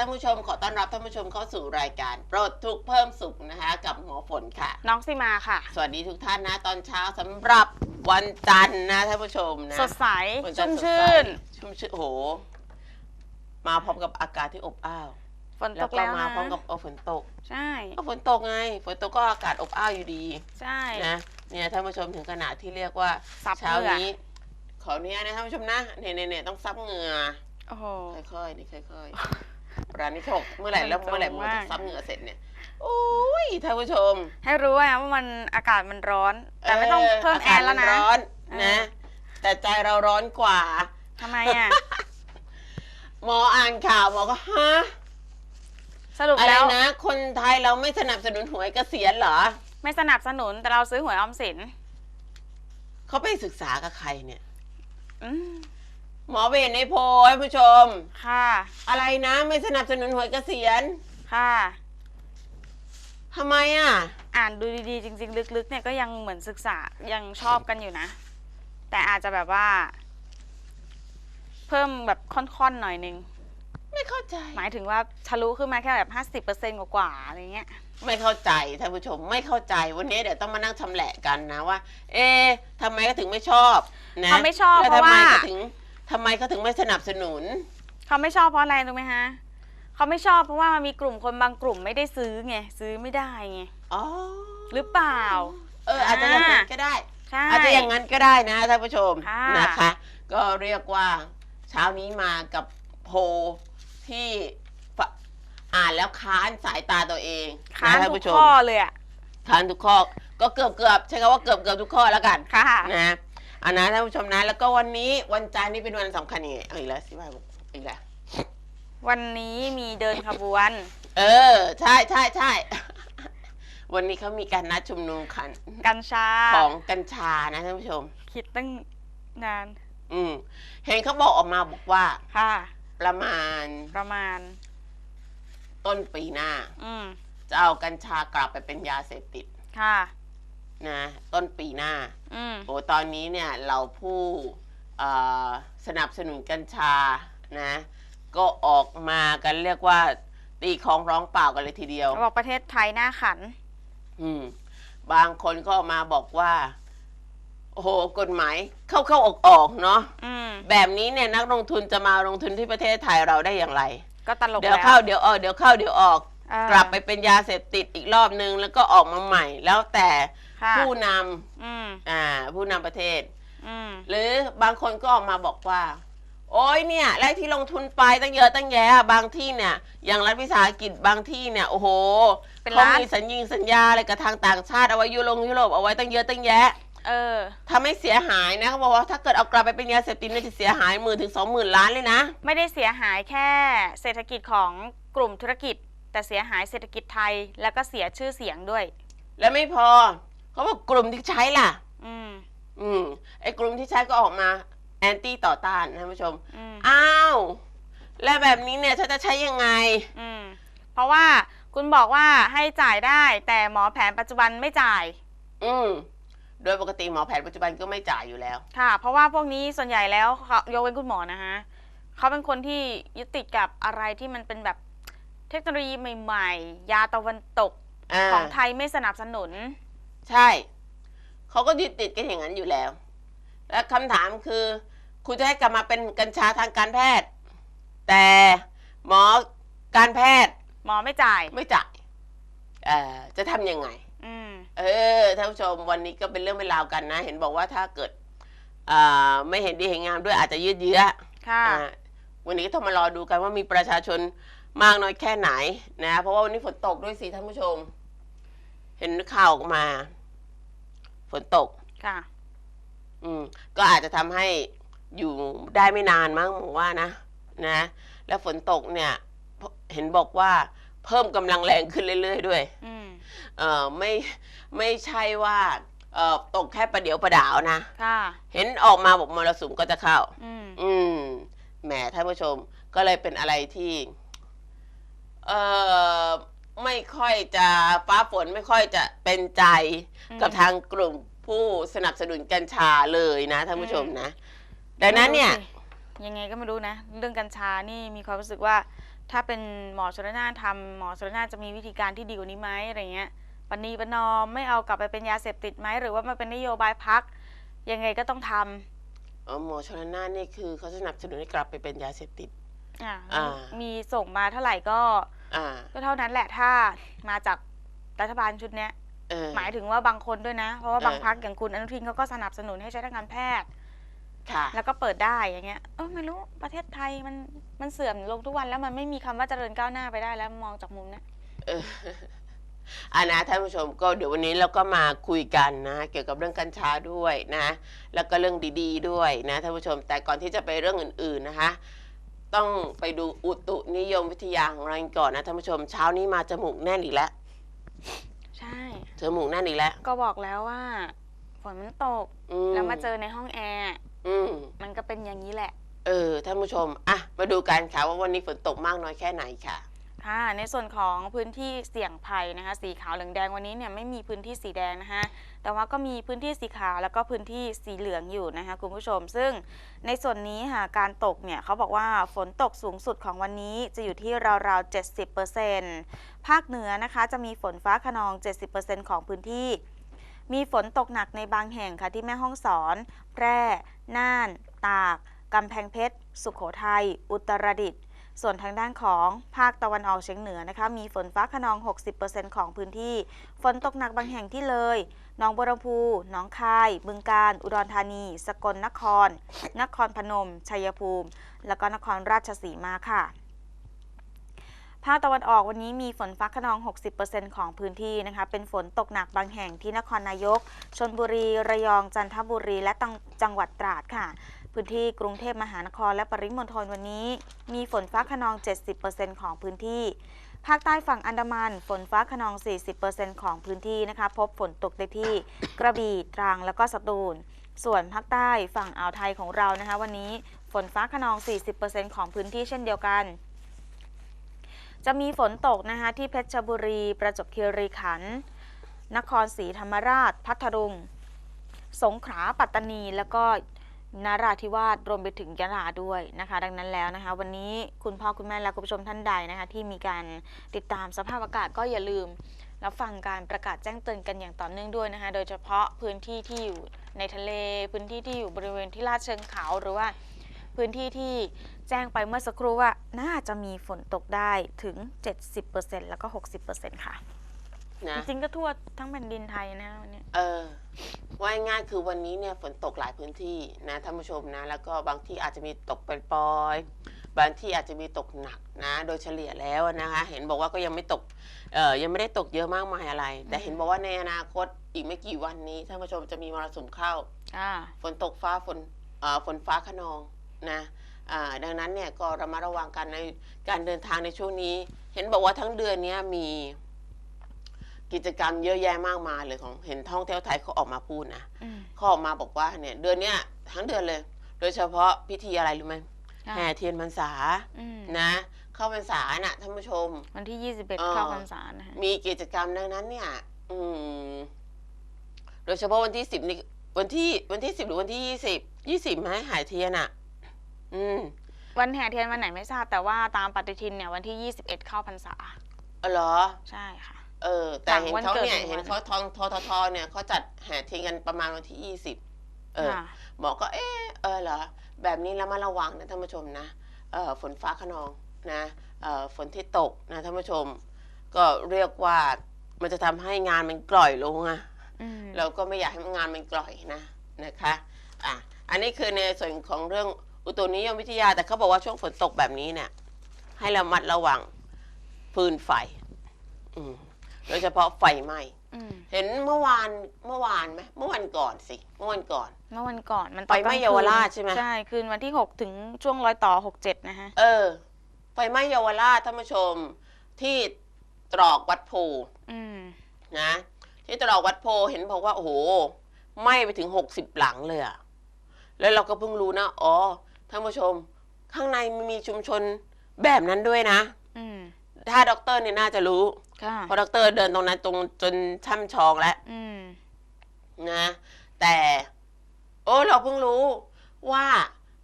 ท่านผู้ชมขอต้อนรับท่านผู้ชมเข้าสู่รายการโปรดทุกข์เพิ่มสุขนะคะกับหมอฝนค่ะ น้องสิมาค่ะ สวัสดีทุกท่านนะตอนเช้าสำหรับวันจันทร์นะท่านผู้ชมนะสดใสวันจัชุ่นทมร์สดใสชื่นชุ่มชื่นโอ้โห มาพร้อมกับอากาศที่อบอ้าวฝนตแล้วกก็แล้วมานะพร้อมกับเอาฝนตกใช่ก็ฝนตกไงฝนตกก็อากาศอบอ้าวอยู่ดีใช่นะเนี่ยท่านผู้ชมถึงขนาดที่เรียกว่าซับเช้าเหงื่อนี้ขออนุญาตนะท่านผู้ชมนะเนี่ยเนี่ยเนี่ยต้องซับเหงื่อ โอ้โหค่อยๆนี่ค่อยๆ ร้านนี้ถกเมื่อไหร่แล้วมันตรงเมื่อไหร่มันมากจะซับเหงื่อเสร็จเนี่ยโอ้ยท่านผู้ชม ให้รู้ไว้นะว่ามันอากาศมันร้อน แต่ไม่ต้องเพิ่มแอร์แล้วนะากาศมัร้อนเออนะ แต่ใจเราร้อนกว่าทำไมอะหมออ่านข่าวหมอก็ฮะสรุปอะไรแล้วนะ คนไทยเราไม่สนับสนุนหวยเกษียณเหรอ ไม่สนับสนุนแต่เราซื้อหวยออมสินเขาไปศึกษากับใครเนี่ยอืม หมอเวนในโพลท่านผู้ชม ค่ะ อะไรนะไม่สนับสนุนหวยเกษียณค่ะ ทำไมอะ อ่านดูดีๆ จริง ๆ ลึกๆ เนี่ยก็ยังเหมือนศึกษายังชอบกันอยู่นะ แต่อาจจะแบบว่า เพิ่มแบบค่อนๆหน่อยนึง ไม่เข้าใจ หมายถึงว่าทะลุขึ้นมาแค่แบบห้าสิบเปอร์เซ็นต์กว่าๆอะไรเงี้ย ไม่เข้าใจท่านผู้ชมไม่เข้าใจวันนี้เดี๋ยวต้องมานั่งชำแหละกันนะว่า เอ๊ะทำไมเขาถึงไม่ชอบนะเขาไม่ชอบแล้วเพราะทำไมว่าเขาถึง ทำไมเขาถึงไม่สนับสนุน เขาไม่ชอบเพราะอะไรรู้ไหมฮะเขาไม่ชอบเพราะว่ามันมีกลุ่มคนบางกลุ่มไม่ได้ซื้อไงซื้อไม่ได้ไงอ๋อ หรือเปล่า เอออาจจะอย่างนั้นก็ได้ ใช่ อาจจะอย่างนั้นก็ได้นะท่านผู้ชมค่ะ นะคะ ก็เรียกว่าเช้านี้มากับโพลที่ฝอ่านแล้วค้านสายตาตัวเองค้านนะท่านทุกผู้ชมข้อเลยอะค้านทุกข้อก็เกือบเกือบใช้คำว่าเกือบเกือบทุกข้อแล้วกันค่ะ นะ อันนะท่านผู้ชมนะ แล้วก็วันนี้วันจันทร์นี่เป็นวันสำคัญยังไงเอาอีกแล้วสิว่าอีกแล้ว วันนี้มีเดินขบวน เออ ใช่ใช่ใช่ วันนี้เขามีการนัดชุมนุมขันกัญชา ของกัญชานะท่านผู้ชม คิดตั้งนาน อืมเห็นเขาบอกออกมาบอกว่า ค่ะ ประมาณประมาณ ต้นปีหน้า อืมจะเอากัญชากลับไปเป็นยาเสพติด ค่ะ นะต้นปีหน้า อืม โอ้ตอนนี้เนี่ยเราผู้เอ่อสนับสนุนกัญชานะ ก็ออกมากันเรียกว่าตีของร้องเปล่ากันเลยทีเดียว บอกประเทศไทยหน้าขัน อืม บางคนก็ออกมาบอกว่า โอ้โหกฎหมายเข้าเข้าออกออกเนาะอืม แบบนี้เนี่ยนักลงทุนจะมาลงทุนที่ประเทศไทยเราได้อย่างไร ก็ตลกเดี๋ยวแล้วเข้าเดี๋ยวออกเดี๋ยวเข้าเดี๋ยวออก เออกลับไปเป็นยาเสพติดอีกรอบนึง แล้วก็ออกมาใหม่ แล้วแต่ ค่ะผู้นอืมำอ่าผู้นำประเทศ อืมหรือบางคนก็ออกมาบอกว่า โอ้ยเนี่ยไรที่ลงทุนไปตั้งเยอะตั้งแยะบางที่เนี่ย อย่างรัฐวิสาหกิจบางที่เนี่ยโอ้โหเป็นเขาล้านมีสัญญิงสัญญาอะไรกับทางต่างชาติเอาไว้ยุโรปยุโรปเอาไว้ตั้งเยอะตั้งแยะเออ ทำให้เสียหายนะเขาบอกว่าถ้าเกิดเอากลับไปเป็นยาเสพติดเนี่ยจะเสียหายหมื่นถึงสองหมื่นล้านเลยนะ ไม่ได้เสียหายแค่เศรษฐกิจของกลุ่มธุรกิจ แต่เสียหายเศรษฐกิจไทยแล้วก็เสียชื่อเสียงด้วย และไม่พอ เขาบอกกลุ่มที่ใช้ล่ะ อืม อืมไอ้กลุ่มที่ใช้ก็ออกมา แอนตี้ต่อต้านนะท่านผู้ชม อืม อ้าว แล้วแบบนี้เนี่ยฉันจะใช้ยังไง อืม เพราะว่าคุณบอกว่าให้จ่ายได้ แต่หมอแผนปัจจุบันไม่จ่าย อืม โดยปกติหมอแผนปัจจุบันก็ไม่จ่ายอยู่แล้ว ค่ะ เพราะว่าพวกนี้ส่วนใหญ่แล้วเขายกเว้นคุณหมอนะฮะเขาเป็นคนที่ยึดติดกับอะไรที่มันเป็นแบบเทคโนโลยีใหม่ ๆ ยาตะวันตก อ่า ของไทยไม่สนับสนุน ใช่เขาก็ยึดติดกันอย่างนั้นอยู่แล้ว และคำถามคือ คุณจะให้กลับมาเป็นกัญชาทางการแพทย์ แต่หมอการแพทย์ หมอไม่จ่าย ไม่จ่ายเอ่อจะทำยังไงอืมเออท่านผู้ชมวันนี้ก็เป็นเรื่องเป็นราวกันนะ เห็นบอกว่าถ้าเกิดอ่าไม่เห็นดีเห็นงามด้วยอาจจะยืดเยื้อค่ะอ่าวันนี้ก็ต้องมารอดูกันว่ามีประชาชนมากน้อยแค่ไหนนะ เพราะว่าวันนี้ฝนตกด้วยสิท่านผู้ชม เห็นข่าวออกมา ฝนตก ค่ะ อืม ก็อาจจะทำให้อยู่ได้ไม่นานมั้งผมว่านะนะ แล้วฝนตกเนี่ยเห็นบอกว่าเพิ่มกำลังแรงขึ้นเรื่อย ๆ ด้วย อืม เออไม่ไม่ใช่ว่าเออตกแค่ประเดี๋ยวประดาวนะ ค่ะ เห็นออกมาบอกมรสุมก็จะเข้า อืม อืมแหมท่านผู้ชมก็เลยเป็นอะไรที่ เออ ไม่ค่อยจะฟ้าฝนไม่ค่อยจะเป็นใจอืมกับทางกลุ่มผู้สนับสนุนกัญชาเลยนะท่านผู้ชมนะ ดังนั้นเนี่ยดูสิยังไงก็ไม่รู้นะ เรื่องกัญชานี่มีความรู้สึกว่า ถ้าเป็นหมอชลนานทำหมอชลนานจะมีวิธีการที่ดีกว่านี้ไหมอะไรเงี้ยปณีประนอมไม่เอากลับไปเป็นยาเสพติดไหมหรือว่ามันเป็นนโยบายพักยังไงก็ต้องทำอ๋อหมอชลนานนี่คือเขาสนับสนุนให้กลับไปเป็นยาเสพติดอะอ่ามีส่งมาเท่าไหร่ก็ อ่า ก็เท่านั้นแหละถ้ามาจากรัฐบาลชุดเนี้ย เออ หมายถึงว่าบางคนด้วยนะ เพราะว่าบางเออ พักอย่างคุณอนุทินเขาก็สนับสนุนให้ใช้ทางการแพทย์ ค่ะ แล้วก็เปิดได้อย่างเงี้ยเออไม่รู้ประเทศไทยมันมันเสื่อมลงทุกวันแล้วมันไม่มีคำว่าเจริญก้าวหน้าไปได้แล้วมองจากมุมเนี้ย เอออันนะท่านผู้ชมก็เดี๋ยววันนี้เราก็มาคุยกันนะ เกี่ยวกับเรื่องกัญชาด้วยนะ แล้วก็เรื่องดีๆด้วยนะท่านผู้ชมแต่ก่อนที่จะไปเรื่องอื่นๆนะคะ ต้องไปดูอุตุนิยมวิทยาของเราก่อนนะท่านผู้ชมเช้านี้มาจมูกแน่นอีกแล้วใช่ จมูกแน่นอีกแล้ว ก็บอกแล้วว่าฝนมันตก อืแล้วมาเจอในห้องแอร์อืมมันก็เป็นอย่างนี้แหละ เออท่านผู้ชมอะมาดูกันค่ะว่าวันนี้ฝนตกมากน้อยแค่ไหนค่ะ ค่ะ ในส่วนของพื้นที่เสี่ยงภัยนะคะ สีขาวเหลืองแดงวันนี้เนี่ยไม่มีพื้นที่สีแดงนะคะ แต่ว่าก็มีพื้นที่สีขาวแล้วก็พื้นที่สีเหลืองอยู่นะคะคุณผู้ชม ซึ่งในส่วนนี้ค่ะการตกเนี่ยเขาบอกว่าฝนตกสูงสุดของวันนี้จะอยู่ที่ราวๆ 70%ภาคเหนือนะคะจะมีฝนฟ้าขนอง 70%ของพื้นที่ มีฝนตกหนักในบางแห่งค่ะที่แม่ฮ่องสอน แพร่ น่าน ตาก กำแพงเพชร สุขโขทัย อุตรดิตถ์ ส่วนทางด้านของภาคตะวันออกเฉียงเหนือนะคะ มีฝนฟ้าขนอง 60%ของพื้นที่ ฝนตกหนักบางแห่งที่เลย หนองบัวลำพูหนองคาย บึงกาฬ อุดรธานี สกลนคร นครพนม ชัยภูมิ แล้วก็นครราชสีมาค่ะ ภาคตะวันออกวันนี้มีฝนฟ้าขนอง 60%ของพื้นที่นะคะ เป็นฝนตกหนักบางแห่งที่นครนายก ชนบุรี ระยอง จันทบุรี และจังหวัดตราดค่ะ พื้นที่กรุงเทพมหานครและปริมณฑลวันนี้ มีฝนฟ้าขนอง 70%ของพื้นที่ ภาคใต้ฝั่งอันดามัน ฝนฟ้าขนอง 40%ของพื้นที่นะคะ พบฝนตกได้ที่กระบี่ตรังแล้วก็สตูล ส่วนภาคใต้ฝั่งอ่าวไทยของเรานะคะ วันนี้ฝนฟ้าขนอง 40%ของพื้นที่เช่นเดียวกันจะมีฝนตกนะคะที่เพชรบุรี ประจวบคีรีขันธ์นครศรีธรรมราช พัทลุง สงขลาปัตตานี แล้วก็ นาราธิวาสรวมไปถึงยะลาด้วยนะคะ ดังนั้นแล้วนะคะ วันนี้คุณพ่อคุณแม่และคุณผู้ชมท่านใดนะคะ ที่มีการติดตามสภาพอากาศก็อย่าลืมรับฟังการประกาศแจ้งเตือนกันอย่างต่อเนื่องด้วยนะคะ โดยเฉพาะพื้นที่ที่อยู่ในทะเล พื้นที่ที่อยู่บริเวณที่ลาดเชิงเขาหรือว่าพื้นที่ที่แจ้งไปเมื่อสักครู่ว่าน่าจะมีฝนตกได้ถึง 70%แล้วก็ 60%ค่ะ นะ จริงๆก็ทั่วทั้งแผ่นดินไทยนะวันนี้ เออ ว่าง่ายๆคือวันนี้เนี่ยฝนตกหลายพื้นที่นะท่านผู้ชมนะแล้วก็บางที่อาจจะมีตกปล่อยๆบางที่อาจจะมีตกหนักนะโดยเฉลี่ยแล้วนะคะ เห็นบอกว่าก็ยังไม่ตกเอ่อยังไม่ได้ตกเยอะมากมายอะไร แต่เห็นบอกว่าในอนาคตอีกไม่กี่วันนี้ท่านผู้ชมจะมีมรสุมเข้าอ่าฝนตกฟ้าฝนเอ่อฝนฟ้าขนองนะอ่าดังนั้นเนี่ยก็ระมัดระวังกันในการเดินทางในช่วงนี้ เห็นบอกว่าทั้งเดือนเนี้ยมี กิจกรรมเยอะแยะมากมายเลยของเห็นท่องเที่ยวไทยเขาออกมาพูดนะอืม เขาออกมาบอกว่าเนี่ยเดือนเนี้ยทั้งเดือนเลย โดยเฉพาะพิธีอะไรรู้ไหมค่ะ แห่เทียนพรรษาอืมนะ เข้าพรรษาน่ะท่านผู้ชม วันที่ เออ21เข้าพรรษานะคะมีกิจกรรมดังนั้นเนี่ย อืม โดยเฉพาะวันที่สิบนี่วันที่วันที่สิบหรือวันที่ยี่สิบยี่สิบไหมหายเทียนอะ อืมวันแห่เทียนวันไหนไม่ทราบแต่ว่าตามปฏิทินเนี่ยวันที่ 21 เข้าพรรษา เออเหรอ ใช่ค่ะ เออ แต่เห็นต่างวันเขาเกิดเนี่ยหนึ่งเห็นวันเขาทองทอทอทอเนี่ยเขาจัดแห่เทียนกันประมาณวันที่ยี่สิบเออ ค่ะหมอก็เออเออเหรอ แบบนี้แล้วมาระวังนะท่านผู้ชมนะเออฝนฟ้าขนองนะเออฝนที่ตกนะท่านผู้ชม ก็เรียกว่ามันจะทำให้งานมันกล่อยลงอะ อืมเราก็ไม่อยากให้งานมันกล่อยนะนะคะอะอันนี้คือในส่วนของเรื่องอุตุนิยมวิทยา แต่เขาบอกว่าช่วงฝนตกแบบนี้เนี่ย ให้ระมัดระวังฟืนไฟอืม โดยเฉพาะไฟไหม้อืมเห็นเมื่อวานเมื่อวานไหมเมื่อวันก่อนสิเมื่อวันก่อน เมื่อวันก่อนมันไฟไหม้ตอนกลงคืนเยาวราชใช่ไหม ใช่ คืนวันที่ 6 ถึงช่วงรอยต่อ 67 นะฮะ เออ ไฟไหม้เยาวราชท่านผู้ชม ที่ตรอกวัดโพอืม นะ ที่ตรอกวัดโพเห็นบอกว่า โอ้โหไหม้ไปถึงหกสิบหลังเลยอะแล้วเราก็เพิ่งรู้นะ อ๋อท่านผู้ชม ข้างในมันมีชุมชนแบบนั้นด้วยนะ อืม ถ้าด็อกเตอร์เนี่ยน่าจะรู้ค่ะเพราะด็อกเตอร์เดินตรงนั้นตรงจนช่ำชองแล้วอืมนะ แต่ โอ้เราเพิ่งรู้ว่า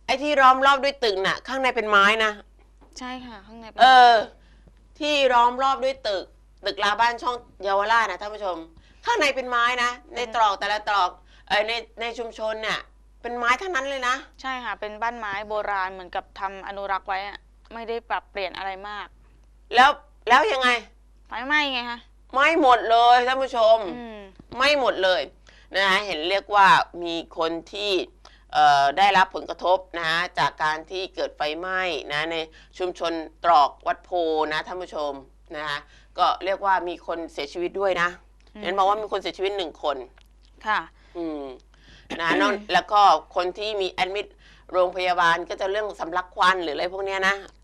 ไอ้ที่ล้อมรอบด้วยตึกน่ะ ข้างในเป็นไม้นะใช่ค่ะ ข้างในป็นเออ ที่ล้อมรอบด้วยตึก ตึกราวบ้านช่องเยาวราชนะท่านผู้ชม ข้างในเป็นไม้นะในตรอกแต่ละตรอกเออในในชุมชนเนี่ยเป็นไม้ทั้งนั้นเลยนะ ใช่ค่ะ เป็นบ้านไม้โบราณเหมือนกับทำอนุรักษ์ไว้อะไม่ได้ปรับเปลี่ยนอะไรมาก แล้วแล้วยังไง ไฟไหม้ไงคะไม่หมดเลยท่านผู้ชม อืมไม่หมดเลยนะคะเห็นเรียกว่ามีคนที่เอ่อได้รับผลกระทบนะจากการที่เกิดไฟไหม้นะในชุมชนตรอกวัดโพนะท่านผู้ชมนะคะก็เรียกว่ามีคนเสียชีวิตด้วยนะอืม เห็นบอกว่ามีคนเสียชีวิตหนึ่งคน ค่ะ อืมนะนอกแล้วก็คนที่มีแอดมิดโรงพยาบาลก็จะเรื่องสำลักควันหรืออะไรพวกเนี้ยนะอ่า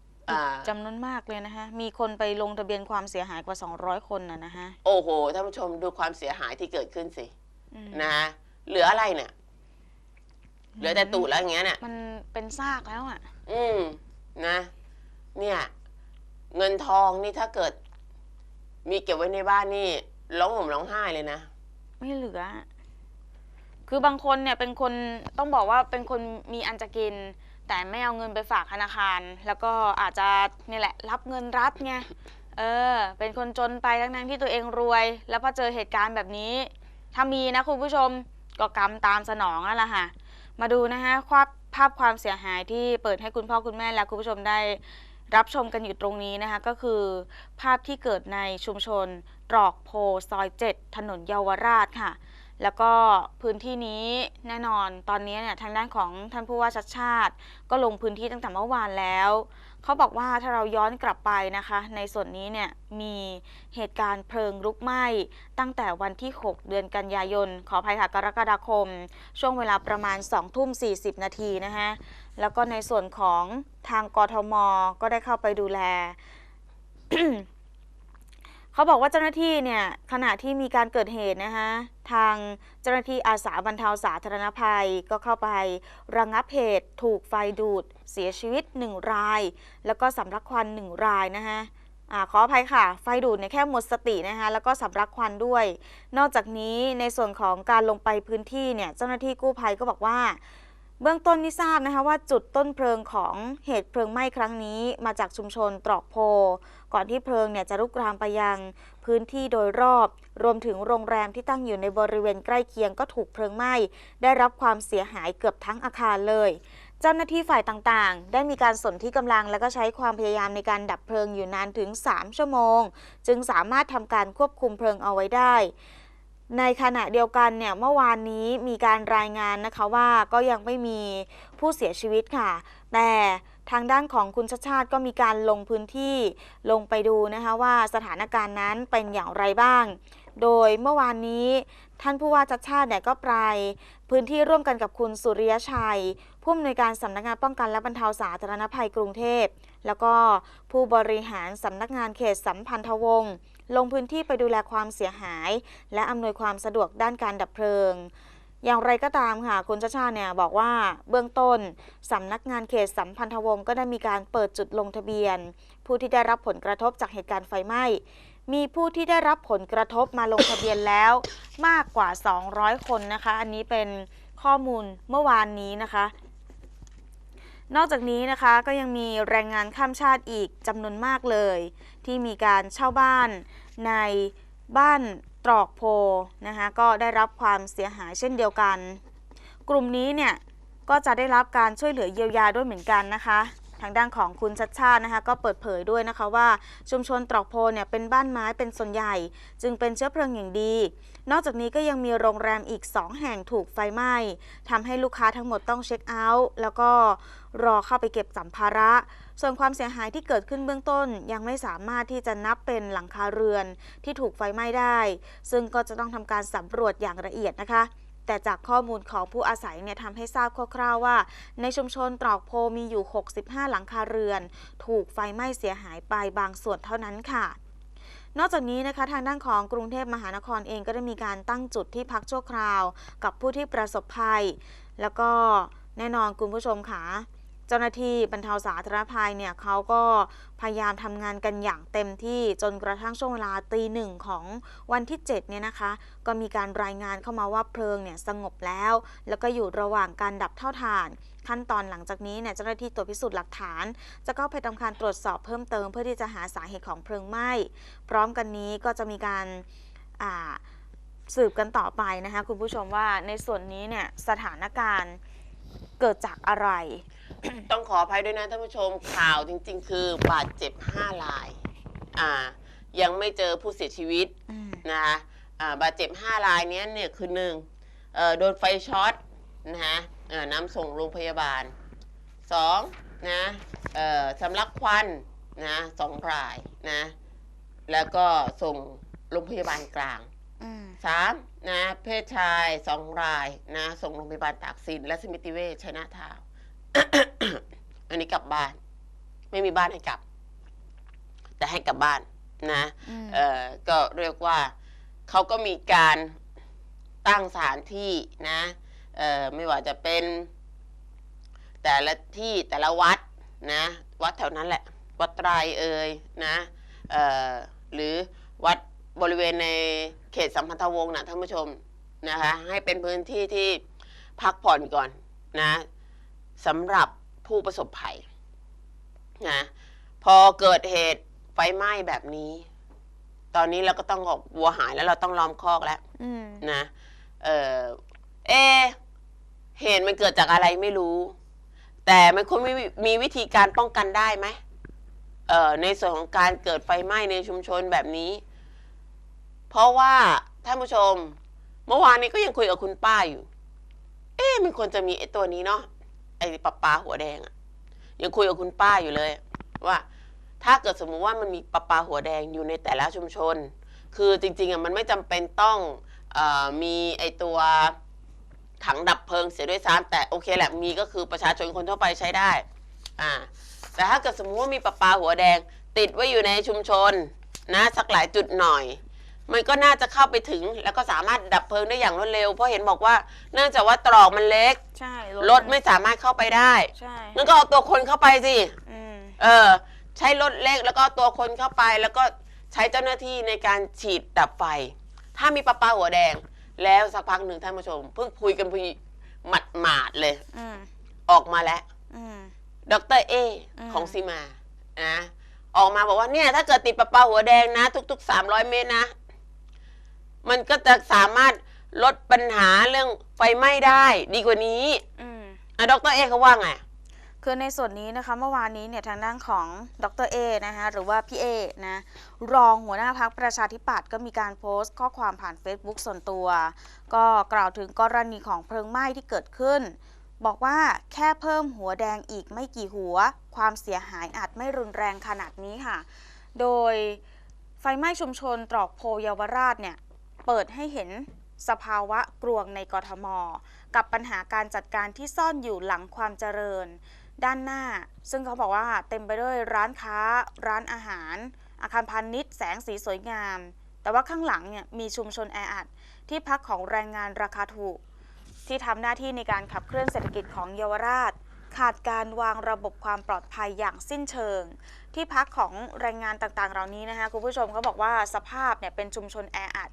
จำนวนมากเลยนะคะ มีคนไปลงทะเบียนความเสียหายกว่า 200 คนนะนะคะโอ้โหท่านผู้ชมดูความเสียหายที่เกิดขึ้นสิอืมนะเหลืออะไรเนี่ย เหลือแต่ตูดแล้วอย่างเงี้ยเนี่ยมันเป็นซากแล้วอะ อืมนะ เนี่ย เงินทองนี่ถ้าเกิด มีเก็บไว้ในบ้านนี่ร้องห่มร้องไห้เลยนะ ไม่เหลือ คือบางคนเนี่ยเป็นคนต้องบอกว่าเป็นคนมีอันจะกิน แต่ไม่เอาเงินไปฝากธนาคาร แล้วก็อาจจะนี่แหละ รับเงินรัฐไงเออ เป็นคนจนไปทั้งๆที่ตัวเองรวย แล้วพอเจอเหตุการณ์แบบนี้ ถ้ามีนะคุณผู้ชมก็กรรมตามสนองนั่นแหละค่ะ มาดูนะคะภาพภาพความเสียหายที่เปิดให้คุณพ่อคุณแม่และคุณผู้ชมได้รับชมกันอยู่ตรงนี้นะคะ ก็คือ ภาพที่เกิดในชุมชนตรอกโพซอย 7 ถนนเยาวราชค่ะ แล้วก็พื้นที่นี้แน่นอนตอนนี้เนี่ยทางด้านของท่านผู้ว่าชัดชาติ ก็ลงพื้นที่ตั้งแต่เมื่อวานแล้วเขาบอกว่าถ้าเราย้อนกลับไปนะคะ ในส่วนนี้เนี่ยมีเหตุการณ์เพลิงลุกไหม้ตั้งแต่วันที่ 6 เดือนกันยายน ขออภัยค่ะกรกฎาคม ช่วงเวลาประมาณ 2 ทุ่ม 40 นาทีนะคะแล้วก็ในส่วนของทางกทมก็ได้เข้าไปดูแล เขาบอกว่าเจ้าหน้าที่เนี่ยขณะที่มีการเกิดเหตุนะคะทางเจ้าหน้าที่อาสาบรรเทาสาธารณภัยก็เข้าไประงับเหตุถูกไฟดูด เสียชีวิต 1 ราย แล้วก็สำลักควัน 1 รายนะคะอขออภัยค่ะ ไฟดูดเนี่ยแค่หมดสตินะคะแล้วก็สำลักควันด้วย นอกจากนี้ในส่วนของการลงไปพื้นที่เนี่ยเจ้าหน้าที่กู้ภัยก็บอกว่าเบื้องต้นนี่ทราบนะคะว่าจุดต้นเพลิงของเหตุเพลิงไหม้ครั้งนี้มาจากชุมชนตรอกโพ ก่อนที่เพลิงเนี่ยจะลุกรามไปยังพื้นที่โดยรอบ รวมถึงโรงแรมที่ตั้งอยู่ในบริเวณใกล้เคียงก็ถูกเพลิงไหม้ ได้รับความเสียหายเกือบทั้งอาคารเลย เจ้าหน้าที่ฝ่ายต่างๆ ได้มีการสนที่กำลังและก็ใช้ความพยายามในการดับเพลิงอยู่นานถึง 3 ชั่วโมง จึงสามารถทำการควบคุมเพลิงเอาไว้ได้ในขณะเดียวกันเนี่ยเมื่อวานนี้มีการรายงานนะคะว่าก็ยังไม่มีผู้เสียชีวิตค่ะ แต่ ทางด้านของคุณชาชาติก็มีการลงพื้นที่ลงไปดูนะคะว่าสถานการณ์นั้นเป็นอย่างไรบ้าง โดยเมื่อวานนี้ท่านผู้ว่าชัดชาติเนี่ยก็ไปพื้นที่ร่วมกันกับคุณสุริยชัย ผู้อำนวยการสำนักงานป้องกันและบรรเทาสาธารณภัยกรุงเทพ แล้วก็ผู้บริหารสำนักงานเขตสัมพันธวงศ์ลงพื้นที่ไปดูแลความเสียหาย และอำนวยความสะดวกด้านการดับเพลิง อย่างไรก็ตามค่ะ คุณชาชาเนี่ยบอกว่าเบื้องต้นสำนักงานเขตสัมพันธวงศ์ก็ได้มีการเปิดจุดลงทะเบียน ผู้ที่ได้รับผลกระทบจากเหตุการณ์ไฟไหม้ มีผู้ที่ได้รับผลกระทบมาลงทะเบียนแล้วมากกว่า 200 คนนะคะ อันนี้เป็นข้อมูลเมื่อวานนี้นะคะ นอกจากนี้นะคะก็ยังมีแรงงานข้ามชาติอีกจำนวนมากเลย ที่มีการเช่าบ้านในบ้าน ตรอกโพนะคะก็ได้รับความเสียหายเช่นเดียวกัน กลุ่มนี้เนี่ยก็จะได้รับการช่วยเหลือเยียวยาด้วยเหมือนกันนะคะ ทางด้านของคุณชัดชาตินะคะก็เปิดเผยด้วยนะคะว่าชุมชนตรอกโพเนี่ยเป็นบ้านไม้เป็นส่วนใหญ่ จึงเป็นเชื้อเพลิงอย่างดี นอกจากนี้ก็ยังมีโรงแรมอีก 2 แห่งถูกไฟไหม้ทำให้ลูกค้าทั้งหมดต้องเช็คเอาท์แล้วก็รอเข้าไปเก็บสัมภาระ ส่วนความเสียหายที่เกิดขึ้นเบื้องต้นยังไม่สามารถที่จะนับเป็นหลังคาเรือนที่ถูกไฟไหม้ได้ ซึ่งก็จะต้องทำการสำรวจอย่างละเอียดนะคะแต่จากข้อมูลของผู้อาศัยเนี่ยทำให้ทราบคร่าวๆว่า ในชุมชนตรอกโพมีอยู่ 65 หลังคาเรือน ถูกไฟไหม้เสียหายไปบางส่วนเท่านั้นค่ะ นอกจากนี้นะคะทางด้านของกรุงเทพมหานครเองก็ได้มีการตั้งจุดที่พักชั่วคราว กับผู้ที่ประสบภัย แล้วก็แน่นอนคุณผู้ชมค่ะ เจ้าหน้าที่บรรเทาสาธารณภัยเนี่ยเขาก็พยายามทำงานกันอย่างเต็มที่จนกระทั่งช่วงเวลาตีหนึ่งของวันที่7เนี่ยนะคะ ก็มีการรายงานเข้ามาว่าเพลิงเนี่ยสงบแล้ว แล้วก็อยู่ระหว่างการดับเท่าฐาน ขั้นตอนหลังจากนี้เนี่ยเจ้าหน้าที่ตรวจพิสูจน์หลักฐาน จะเข้าไปทำการตรวจสอบเพิ่มเติมเพื่อที่จะหาสาเหตุของเพลิงไหม้พร้อมกันนี้ก็จะมีการสืบกันต่อไปนะคะคุณผู้ชมว่าในส่วนนี้เนี่ยสถานการณ์เกิดจากอะไร ต้องขออภัยด้วยนะท่านผู้ชมข่าวจริง ๆ คือบาดเจ็บ5รายอ่ายังไม่เจอผู้เสียชีวิตอืมนะคะอ่าบาดเจ็บ5รายเนี้ยเนี่ยคือหนึ่งเอ่อโดนไฟช็อตนะคะเอ่อนำส่งโรงพยาบาล2นะเอ่อสำลักควันนะสองรายนะแล้วก็ส่งโรงพยาบาลกลางอืม3นะเพศชาย2รายนะส่งโรงพยาบาลตากสินและสมิติเวชชนะทาวน์ อันนี้กลับบ้าน ไม่มีบ้านให้กลับ แต่ให้กลับบ้านนะอืมเอ่อก็เรียกว่าเขาก็มีการตั้งสถานที่นะเอ่อไม่ว่าจะเป็น แต่ละที่แต่ละวัดนะ วัดแถวนั้นแหละ วัดไตรเอ่ยนะเอ่อหรือวัดบริเวณในเขตสัมพันธวงศ์นะท่านผู้ชมนะคะ ให้เป็นพื้นที่ที่พักผ่อนก่อนนะ สำหรับผู้ประสบภัยนะพอเกิดเหตุไฟไหม้แบบนี้ ตอนนี้เราก็ต้องออกวัวหายแล้วเราต้องล้อมคอกแล้วอืมนะเออเอะเหตุมันเกิดจากอะไรไม่รู้ แต่มันควรมีมีวิธีการป้องกันได้ไหมเออในส่วนของการเกิดไฟไหม้ในชุมชนแบบนี้ เพราะว่าท่านผู้ชม เมื่อวานนี้ก็ยังคุยกับคุณป้าอยู่ เอ๊ะมันควรจะมีไอ้ตัวนี้เนาะไอ้ปลาปลาหัวแดงอะยังคุยกับคุณป้าอยู่เลย ว่า ถ้าเกิดสมมุติว่ามันมีปลาปลาหัวแดงอยู่ในแต่ละชุมชน คือจริงๆอะมันไม่จำเป็นต้องออมีไอตัวถังดับเพลิงเสียด้วยซ้ำแต่โอเคแหละมีก็คือประชาชนคนทั่วไปใช้ได้อ่าแต่ถ้าเกิดสมมุติว่ามีปลาปลาหัวแดง ติดไว้อยู่ในชุมชนนะสักหลายจุดหน่อย มันก็น่าจะเข้าไปถึง แล้วก็สามารถดับเพลิงได้อย่างรวดเร็ว เพราะเห็นบอกว่าเนื่องจากว่าตรอกมันเล็ก ใช่รถไม่สามารถเข้าไปได้ใช่นั่นก็เอาตัวคนเข้าไปสิอืมเออ ใช้รถเล็กแล้วก็เอาตัวคนเข้าไปแล้วก็ใช้เจ้าหน้าที่ในการฉีดดับไฟ ถ้ามีปลาปลาหัวแดง แล้วสักพักหนึ่งท่านผู้ชม เพิ่งคุยกันพีหมัดหมาดๆเลย อืมออกมาแล้ว อืม ดรเออืม ของซีมานะออกมาบอกว่าเนี่ยถ้าเกิดติดปลาปลาหัวแดงนะ ทุก ๆ 300 เมตรนะ มันก็จะสามารถลดปัญหาเรื่องไฟไหม้ได้ดีกว่านี้อืม อะดรเอเขาว่าไง คือในส่วนนี้นะคะเมื่อวานนี้เนี่ยทางด้านของดรเอนะคะหรือว่าพี่เอนะรองหัวหน้าพักประชาธิปัตย์ก็มีการโพสต์ข้อความผ่าน Facebook ส่วนตัว ก็กล่าวถึงกรณีของเพลิงไหม้ที่เกิดขึ้น บอกว่าแค่เพิ่มหัวแดงอีกไม่กี่หัว ความเสียหายอาจไม่รุนแรงขนาดนี้ค่ะ โดยไฟไหม้ชุมชนตรอกโพเยาวราชเนี่ย เปิดให้เห็นสภาวะกลวงในกทม กับปัญหาการจัดการที่ซ่อนอยู่หลังความเจริญ ด้านหน้า ซึ่งเขาบอกว่าเต็มไปด้วยร้านค้า ร้านอาหาร อาคารพาณิชย์แสงสีสวยงาม แต่ว่าข้างหลังเนี่ยมีชุมชนแออัด ที่พักของแรงงานราคาถูก ที่ทำหน้าที่ในการขับเคลื่อนเศรษฐกิจของเยาวราช ขาดการวางระบบความปลอดภัยอย่างสิ้นเชิง ที่พักของแรงงานต่างๆ เหล่านี้นะคะคุณผู้ชมเขาบอกว่าสภาพเนี่ยเป็นชุมชนแออัด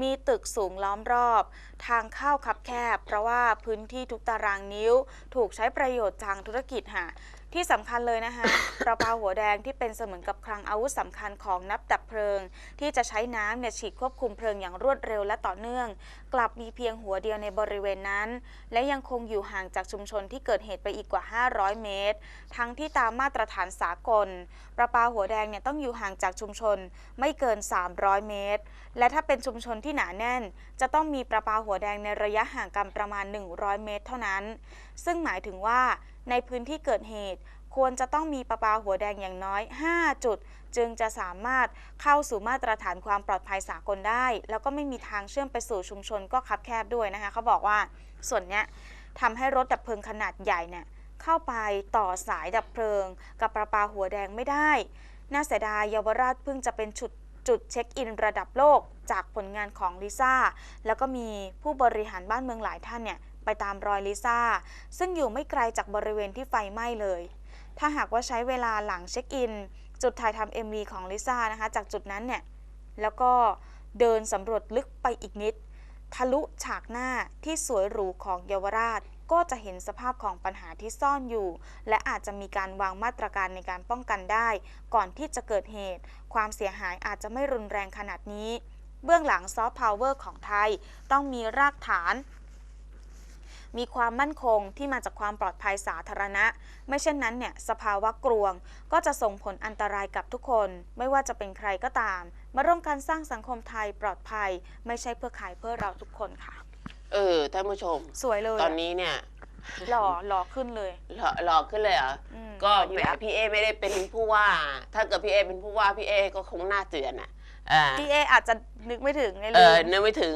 มีตึกสูงล้อมรอบ ทางเข้าคับแคบ เพราะว่าพื้นที่ทุกตารางนิ้ว ถูกใช้ประโยชน์ทางธุรกิจค่ะ ที่สำคัญเลยนะคะประปาหัวแดงที่เป็นเสมือนกับคลังอาวุธสำคัญของนับดับเพลิง ที่จะใช้น้ำเนี่ยฉีดควบคุมเพลิงอย่างรวดเร็วและต่อเนื่อง กลับมีเพียงหัวเดียวในบริเวณนั้น และยังคงอยู่ห่างจากชุมชนที่เกิดเหตุไปอีกกว่า 500 เมตร ทั้งที่ตามมาตรฐานสากล ประปาหัวแดงเนี่ยต้องอยู่ห่างจากชุมชนไม่เกิน 300 เมตร และถ้าเป็นชุมชนที่หนาแน่น จะต้องมีประปาหัวแดงในระยะห่างกันประมาณ 100 เมตร เท่านั้น ซึ่งหมายถึงว่า ในพื้นที่เกิดเหตุ ควรจะต้องมีประปาหัวแดงอย่างน้อย 5 จุด จึงจะสามารถเข้าสู่มาตรฐานความปลอดภัยสากลได้ แล้วก็ไม่มีทางเชื่อมไปสู่ชุมชนก็คับแคบด้วยนะคะเขาบอกว่าส่วนเนี้ยทำให้รถดับเพลิงขนาดใหญ่เนี่ยเข้าไปต่อสายดับเพลิง กับประปาหัวแดงไม่ได้ น่าเสียดายเยาวราชเพิ่งจะเป็นจุดจุดเช็คอินระดับโลกจากผลงานของลิซ่า แล้วก็มีผู้บริหารบ้านเมืองหลายท่านเนี่ย ไปตามรอยลิซ่า ซึ่งอยู่ไม่ไกลจากบริเวณที่ไฟไหม้เลย ถ้าหากว่าใช้เวลาหลังเช็คอิน จุดถ่ายทำ MV ของลิซ่านะคะ จากจุดนั้นเนี่ย แล้วก็เดินสำรวจลึกไปอีกนิด ทะลุฉากหน้าที่สวยหรูของเยาวราช ก็จะเห็นสภาพของปัญหาที่ซ่อนอยู่ และอาจจะมีการวางมาตรการในการป้องกันได้ ก่อนที่จะเกิดเหตุ ความเสียหายอาจจะไม่รุนแรงขนาดนี้ เบื้องหลังซอฟต์พาวเวอร์ของไทย ต้องมีรากฐาน มีความมั่นคงที่มาจากความปลอดภัยสาธารณะ ไม่เช่นนั้นเนี่ยสภาวะกลวง ก็จะส่งผลอันตรายกับทุกคน ไม่ว่าจะเป็นใครก็ตาม มาร่วมกันสร้างสังคมไทยปลอดภัย ไม่ใช่เพื่อขายเพื่อเราทุกคนค่ะ เออท่านผู้ชม สวยเลยตอนนี้เนี่ยหล่อหล่อขึ้นเลย หล่อหล่อขึ้นเลยเหรออืมก็หล่ออแหยู่มแล้วพี่เอไม่ได้เป็นผู้ว่า ถ้าเกิดพี่เอเป็นผู้ว่าพี่เอก็คงหน้าเตือนอะอ่าพี่เออาจจะนึกไม่ถึงไงเอลือมนึกไม่ถึง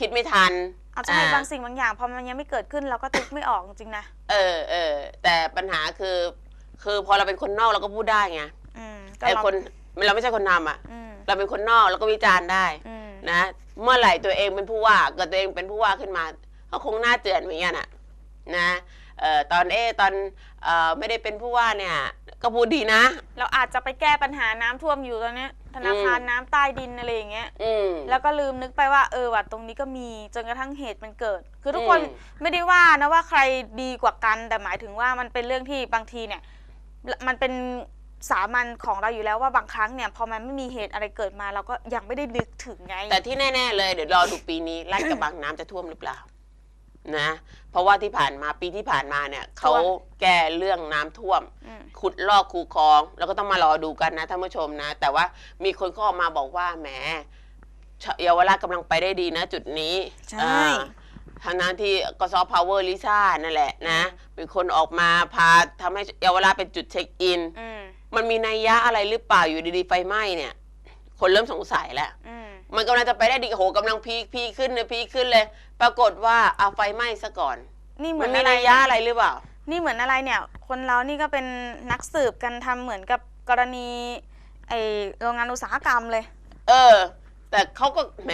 คิดไม่ทัน อาจจะมีบางสิ่งบางอย่างพอมันยังไม่เกิดขึ้นเราก็ตึกไม่ออกจริงๆนะเออเออแต่ปัญหาคือ คือพอเราเป็นคนนอกเราก็พูดได้ไงอืมก็ไอลองคนเราไม่ใช่คนนำอะ อืมเราเป็นคนนอกเราก็วิจารณ์ได้อืมนะ เมื่อไหร่ตัวเองเป็นผู้ว่าเกิดตัวเองเป็นผู้ว่าขึ้นมาก็คงหน้าเตือนเหมือนกันอะนะเอ่อตอนเอตอนเอ่อไม่ได้เป็นผู้ว่าเนี่ย ก็พูดดีนะ เราอาจจะไปแก้ปัญหาน้ำท่วมอยู่ตอนเนี้ย ธนาคารน้ำใต้ดินอะไรอย่างเงี้ย อืม แล้วก็ลืมนึกไปว่าเออว่ะตรงนี้ก็มีจนกระทั่งเหตุมันเกิด คือทุกคนอืม ไม่ได้ว่านะว่าใครดีกว่ากันแต่หมายถึงว่ามันเป็นเรื่องที่บางทีเนี่ย มันเป็นสามัญของเราอยู่แล้วว่าบางครั้งเนี่ยพอมันไม่มีเหตุอะไรเกิดมาเราก็ยังไม่ได้นึกถึงไงแต่ที่แน่ ๆ เลยเดี๋ยวรอดูปีนี้ลาดกระบังน้ำจะท่วมหรือเปล่า นะเพราะว่าที่ผ่านมาปีที่ผ่านมาเนี่ยเขาแก้เรื่องน้ำท่วม อืม ขุดลอกคูคลอง แล้วก็ต้องมารอดูกันนะท่านผู้ชมนะ แต่ว่ามีคนก็ออกมาบอกว่าแหมเยาวราชกำลังไปได้ดีนะ จุดนี้ใช่ อ่าทางนั้นที่กสพาวเวอร์ลิซ่านั่นแหละนะเป็นคนออกมาพาทำให้เยาวราชเป็นจุดเช็คอิน อืมมันมีนัยยะอะไรหรือเปล่าอยู่ดีๆไฟไหม้เนี่ย คนเริ่มสงสัยแล้ว อืม มันกำลังจะไปได้ดีโอ้โหกำลังพีคพีคขึ้นเลยพีคขึ้นเลย ปรากฏว่าเอาไฟไหม้ซะก่อน นี่เหมืมัอนนมีอะไรนัยยะอะไรหรือเปล่า นี่เหมือนอะไรเนี่ย คนเรานี่ก็เป็นนักสืบกันทำเหมือนกับกรณีไอโรงงานอุตสาหกรรมเลย เออ แต่เขาก็แหม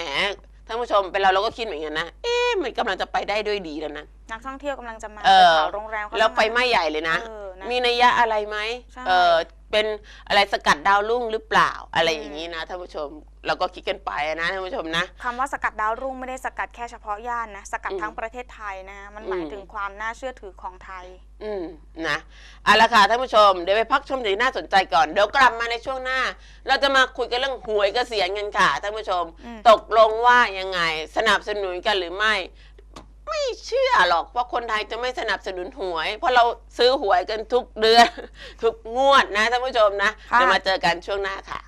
ท่านผู้ชมเป็นเราเราก็คิดเหมือนกันนะ เอ๊ะมันกำลังจะไปได้ด้วยดีแล้วนะ นักท่องเที่ยวกำลังจะมาเออ ไปเผาโรงแรมเขาแล้วทำไฟไหม้ใหญ่เลยนะ เออนะ มีนัยยะอะไรไหมใช่ เออ เป็นอะไรสกัดดาวรุ่งหรือเปล่าอะไรอืมอย่างนี้นะท่านผู้ชมเราก็คิดกันไปนะท่านผู้ชมนะ คำว่าสกัดดาวรุ่งไม่ได้สกัดแค่เฉพาะย่านนะ สกัดอืมทั้งประเทศไทยนะ มันหมายอืมถึงความน่าเชื่อถือของไทย อืมนะเอาละค่ะท่านผู้ชม เดี๋ยวไปพักชมสิ่งที่น่าสนใจก่อน เดี๋ยวกลับมาในช่วงหน้า เราจะมาคุยกันเรื่องหวยเกษียณกันค่ะท่านผู้ชมอืมตกลงว่ายังไงสนับสนุนกันหรือไม่ ไม่เชื่อหรอกว่าคนไทยจะไม่สนับสนุนหวย เพราะเราซื้อหวยกันทุกเดือน ทุกงวดนะท่านผู้ชมนะค่ะเดี๋ยวมาเจอกันช่วงหน้าค่ะ